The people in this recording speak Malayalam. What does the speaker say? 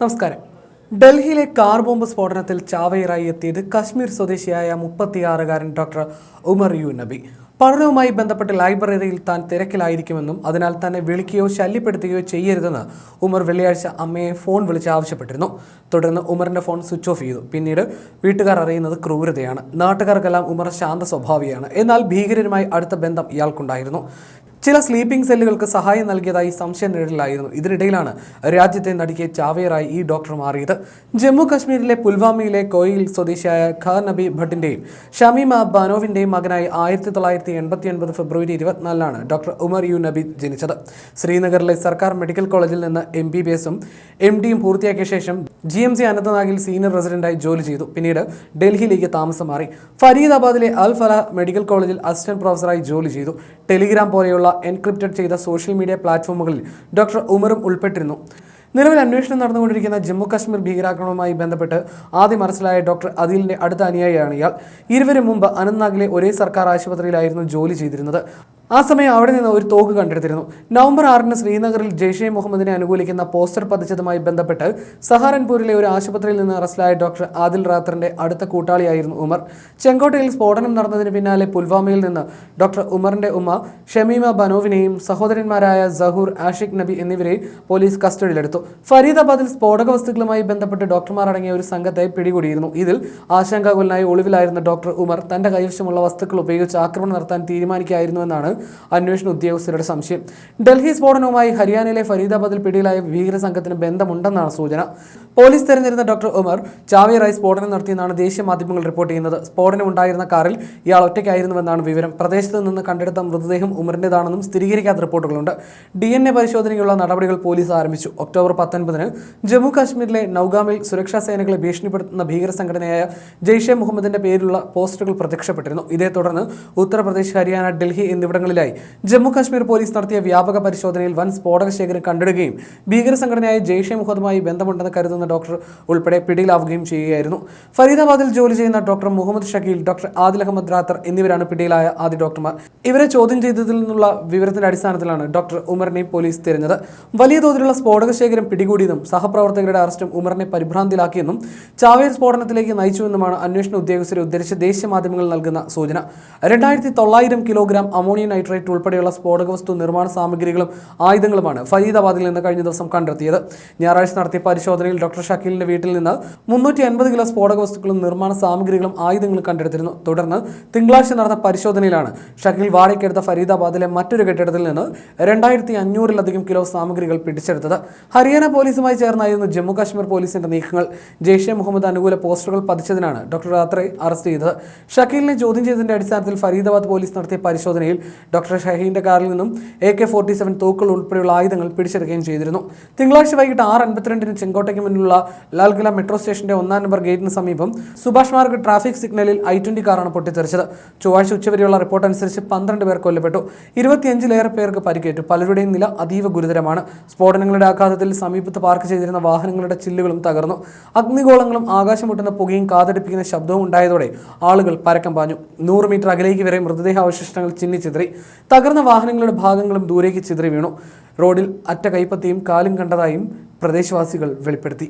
നമസ്കാരം. ഡൽഹിയിലെ കാർ ബോംബ് സ്ഫോടനത്തിൽ ചാവയറായി എത്തിയത് കശ്മീർ സ്വദേശിയായ മുപ്പത്തിയാറുകാരൻ ഡോക്ടർ ഉമർ യു നബി. പഠനവുമായി ബന്ധപ്പെട്ട് ലൈബ്രറിയിൽ താൻ തിരക്കിലായിരിക്കുമെന്നും അതിനാൽ തന്നെ വിളിക്കുകയോ ശല്യപ്പെടുത്തുകയോ ചെയ്യരുതെന്ന് ഉമർ വെള്ളിയാഴ്ച അമ്മയെ ഫോൺ വിളിച്ച് ആവശ്യപ്പെട്ടിരുന്നു. തുടർന്ന് ഉമറിന്റെ ഫോൺ സ്വിച്ച് ഓഫ് ചെയ്തു. പിന്നീട് വീട്ടുകാർ അറിയുന്നത് ക്രൂരതയാണ്. നാട്ടുകാർക്കെല്ലാം ഉമർ ശാന്ത സ്വഭാവിയാണ് എന്നാൽ ഭീകരരുമായി അടുത്ത ബന്ധം ഇയാൾക്കുണ്ടായിരുന്നു. ചില സ്ലീപ്പിംഗ് സെല്ലുകൾക്ക് സഹായം നൽകിയതായി സംശയം നിഴലിലായിരുന്നു. ഇതിനിടയിലാണ് രാജ്യത്തെ നടിക്ക് ചാവേറായി ഈ ഡോക്ടർ മാറിയത്. ജമ്മു കശ്മീരിലെ പുൽവാമയിലെ കോയിൽ സ്വദേശിയായ ഖാൻ നബി ഭട്ടിന്റെയും ഷമീമ ബാനോവിന്റെയും മകനായി ആയിരത്തി തൊള്ളായിരത്തി എൺപത്തി ഒൻപത് ഫെബ്രുവരി ഇരുപത്തിനാലിനാണ് ഡോക്ടർ ഉമർ യു നബി ജനിച്ചത്. ശ്രീനഗറിലെ സർക്കാർ മെഡിക്കൽ കോളേജിൽ നിന്ന് എം ബി ബി എസും എം ഡിയും പൂർത്തിയാക്കിയ ശേഷം ജി എം സി അനന്തനാഗിൽ സീനിയർ റെസിഡന്റായി ജോലി ചെയ്തു. പിന്നീട് ഡൽഹിയിലേക്ക് താമസം മാറി. ഫരീദാബാദിലെ അൽ മെഡിക്കൽ കോളേജിൽ അസിസ്റ്റന്റ് പ്രൊഫസറായി ജോലി ചെയ്തു. ടെലിഗ്രാം പോലെയുള്ള എൻക്രിപ്റ്റഡ് ചെയ്ത സോഷ്യൽ മീഡിയ പ്ലാറ്റ്ഫോമുകളിൽ ഡോക്ടർ ഉമറും ഉൾപ്പെട്ടിരുന്നു. നിലവിൽ അന്വേഷണം നടന്നുകൊണ്ടിരിക്കുന്ന ജമ്മു കാശ്മീർ ഭീകരാക്രമണവുമായി ബന്ധപ്പെട്ട് ആദ്യം അറസ്റ്റിലായ ഡോക്ടർ അദിലിന്റെ അടുത്ത അനുയായിയാണ് ഇയാൾ. ഇരുവരും മുമ്പ് അനന്ത്നാഗിലെ ഒരേ സർക്കാർ ആശുപത്രിയിലായിരുന്നു ജോലി ചെയ്തിരുന്നത്. ആ സമയം അവിടെ നിന്ന് ഒരു തോക്ക് കണ്ടെടുത്തിരുന്നു. നവംബർ ആറിന് ശ്രീനഗറിൽ ജെയ്ഷെ മുഹമ്മദിനെ അനുകൂലിക്കുന്ന പോസ്റ്റർ പതിച്ചതുമായി ബന്ധപ്പെട്ട് സഹാരൻപൂരിലെ ഒരു ആശുപത്രിയിൽ നിന്ന് അറസ്റ്റിലായ ഡോക്ടർ ആദിൽ റാത്തറിന്റെ അടുത്ത കൂട്ടാളിയായിരുന്നു ഉമർ. ചെങ്കോട്ടയിൽ സ്ഫോടനം നടന്നതിന് പിന്നാലെ പുൽവാമയിൽ നിന്ന് ഡോക്ടർ ഉമറിന്റെ ഉമ്മ ഷമീമ ബനോവിനെയും സഹോദരന്മാരായ സഹൂർ ആഷിഖ് നബി എന്നിവരെയും പോലീസ് കസ്റ്റഡിയിലെടുത്തു. ഫരീദാബാദിൽ സ്ഫോടക വസ്തുക്കളുമായി ബന്ധപ്പെട്ട് ഡോക്ടർമാർ അടങ്ങിയ ഒരു സംഘത്തെ പിടികൂടിയിരുന്നു. ഇതിൽ ആശങ്കാകുലനായി ഒളിവിലായിരുന്ന ഡോക്ടർ ഉമർ തന്റെ കൈവശമുള്ള വസ്തുക്കൾ ഉപയോഗിച്ച് ആക്രമണം നടത്താൻ തീരുമാനിക്കായിരുന്നുവെന്നാണ് അന്വേഷണ ഉദ്യോഗസ്ഥരുടെ സംശയം. ഡൽഹി സ്ഫോടനവുമായി ഹരിയാനയിലെ ഫരീദാബാദിൽ പിടിയിലായ ഭീകര സംഘത്തിന് ബന്ധമുണ്ടെന്നാണ് സൂചന. പോലീസ് തെരഞ്ഞെടുത്ത ഡോക്ടർ ഉമർ ചാവേറായി സ്ഫോടനം നടത്തിയെന്നാണ് ദേശീയ മാധ്യമങ്ങൾ റിപ്പോർട്ട് ചെയ്യുന്നത്. സ്ഫോടനം ഉണ്ടായിരുന്ന കാറിൽ ഇയാൾ ഒറ്റയ്ക്കായിരുന്നുവെന്നാണ് വിവരം. പ്രദേശത്ത് നിന്ന് കണ്ടെടുത്ത മൃതദേഹം ഉമറിന്റെതാണെന്നും സ്ഥിരീകരിക്കാത്ത റിപ്പോർട്ടുകളുണ്ട്. ഡി എൻ എ പരിശോധനയ്ക്കുള്ള നടപടികൾ പോലീസ് ആരംഭിച്ചു. ഒക്ടോബർ പത്തൊൻപതിന് ജമ്മു കാശ്മീരിലെ നൌഗാമിൽ സുരക്ഷാ സേനകളെ ഭീഷണിപ്പെടുത്തുന്ന ഭീകര സംഘടനയായ ജെയ്ഷെ മുഹമ്മദിന്റെ പേരിലുള്ള പോസ്റ്ററുകൾ പ്രത്യക്ഷപ്പെട്ടിരുന്നു. ഇതേ തുടർന്ന് ഉത്തർപ്രദേശ് ഹരിയാന ഡൽഹി എന്നിവിടങ്ങളിലായി ജമ്മു കാശ്മീർ പോലീസ് നടത്തിയ വ്യാപക പരിശോധനയിൽ വൻ സ്ഫോടക ശേഖരം കണ്ടെടുക്കുകയും ഭീകര സംഘടനയായ ജെയ്ഷെ മുഹമ്മദുമായി ബന്ധമുണ്ടെന്ന് കരുതുന്ന ഡോക്ടർ ഉൾപ്പെടെ പിടിയിലാവുകയും ചെയ്യുകയായിരുന്നു. ഫരീദാബാദിൽ ജോലി ചെയ്യുന്ന ഡോക്ടർ മുഹമ്മദ് ഷക്കീൽ ഡോക്ടർ ആദിൽ അഹമ്മദ് റാത്തർ എന്നിവരാണ് പിടിയിലായ ആദ്യ ഡോക്ടർമാർ. ഇവരെ ചോദ്യം ചെയ്തതിൽ നിന്നുള്ള വിവരത്തിന്റെ അടിസ്ഥാനത്തിലാണ് ഡോക്ടർ ഉമറിനെ പോലീസ് തിരഞ്ഞത്. വലിയ തോതിലുള്ള സ്ഫോടക ശേഖരം പിടികൂടിയതും സഹപ്രവർത്തകരുടെ അറസ്റ്റും ഉമറിനെ പരിഭ്രാന്തിലാക്കിയെന്നും ചാവേർ സ്ഫോടനത്തിലേക്ക് നയിച്ചുവെന്നുമാണ് അന്വേഷണ ഉദ്യോഗസ്ഥരെ ഉദ്ധരിച്ച് ദേശീയ മാധ്യമങ്ങൾ നൽകുന്ന സൂചന. രണ്ടായിരത്തി തൊള്ളായിരം കിലോഗ്രാം അമോണിയം നൈട്രേറ്റ് ഉൾപ്പെടെയുള്ള സ്ഫോടക വസ്തു നിർമ്മാണ സാമഗ്രികളും ആയുധങ്ങളുമാണ് ഫരീദാബാദിൽ നിന്ന് കഴിഞ്ഞ ദിവസം കണ്ടെത്തിയത്. ഞായറാഴ്ച നടത്തിയ പരിശോധനയിൽ ഡോക്ടർ ഷക്കീലിന്റെ വീട്ടിൽ നിന്ന് മുന്നൂറ്റി അൻപത് കിലോ സ്ഫോടക വസ്തുക്കളും നിർമ്മാണ സാമഗ്രികളും ആയുധങ്ങളും കണ്ടെടുത്തിരുന്നു. തുടർന്ന് തിങ്കളാഴ്ച നടന്ന പരിശോധനയിലാണ് ഷക്കീൽ വാടകയ്ക്കെടുത്ത ഫരീദാബാദിലെ മറ്റൊരു കെട്ടിടത്തിൽ നിന്ന് രണ്ടായിരത്തി അഞ്ഞൂറിലധികം കിലോ സാമഗ്രികൾ പിടിച്ചെടുത്തത്. ഹരിയാന പോലീസുമായി ചേർന്നായിരുന്നു ജമ്മു കാശ്മീർ പോലീസിന്റെ നീക്കങ്ങൾ. ജെയ്ഷെ മുഹമ്മദ് അനുകൂല പോസ്റ്ററുകൾ പതിച്ചതിനാണ് ഡോക്ടർ റാത്രെ അറസ്റ്റ് ചെയ്തത്. ഷക്കീലിനെ ചോദ്യം ചെയ്തതിന്റെ അടിസ്ഥാനത്തിൽ ഫരീദാബാദ് പോലീസ് നടത്തിയ പരിശോധനയിൽ ഡോക്ടർ ഷഹീന്റെ കാറിൽ നിന്നും എ കെ ഫോർട്ടി സെവൻ തോക്കുകൾ ഉൾപ്പെടെയുള്ള ആയുധങ്ങൾ പിടിച്ചെടുക്കുകയും ചെയ്തിരുന്നു. തിങ്കളാഴ്ച വൈകിട്ട് ആറ് അൻപത്തിരണ്ടിന് ചെങ്കോട്ടയ്ക്ക് മുന്നിലുള്ള ലാൽകില മെട്രോ സ്റ്റേഷന്റെ ഒന്നാം നമ്പർ ഗേറ്റിന് സമീപം സുഭാഷ് മാർഗ് ട്രാഫിക് സിഗ്നലിൽ ഐ ട്വന്റി കാറാണ് പൊട്ടിത്തെറിച്ചത്. ചൊവ്വാഴ്ച ഉച്ചവരെയുള്ള റിപ്പോർട്ട് അനുസരിച്ച് പന്ത്രണ്ട് പേർ കൊല്ലപ്പെട്ടു. ഇരുപത്തിയഞ്ചിലേറെ പേർക്ക് പരിക്കേറ്റു. പലരുടെയും നില അതീവ ഗുരുതരമാണ്. സ്ഫോടനങ്ങളുടെ ആഘാതത്തിൽ സമീപത്ത് പാർക്ക് ചെയ്തിരുന്ന വാഹനങ്ങളുടെ ചില്ലുകളും തകർന്നു. അഗ്നിഗോളങ്ങളും ആകാശമുട്ടുന്ന പുകയും കാതടിപ്പിക്കുന്ന ശബ്ദവും ഉണ്ടായതോടെ ആളുകൾ പരക്കം പാഞ്ഞു. നൂറ് മീറ്റർ അകലേക്ക് വരെ മൃതദേഹാവശിഷ്ടങ്ങൾ ചിന്നിച്ചിതറി തകർന്ന വാഹനങ്ങളുടെ ഭാഗങ്ങളും ദൂരേക്ക് ചിതറി വീണു. റോഡിൽ അറ്റ കൈപ്പത്തിയും കാലും കണ്ടതായും പ്രദേശവാസികൾ വെളിപ്പെടുത്തി.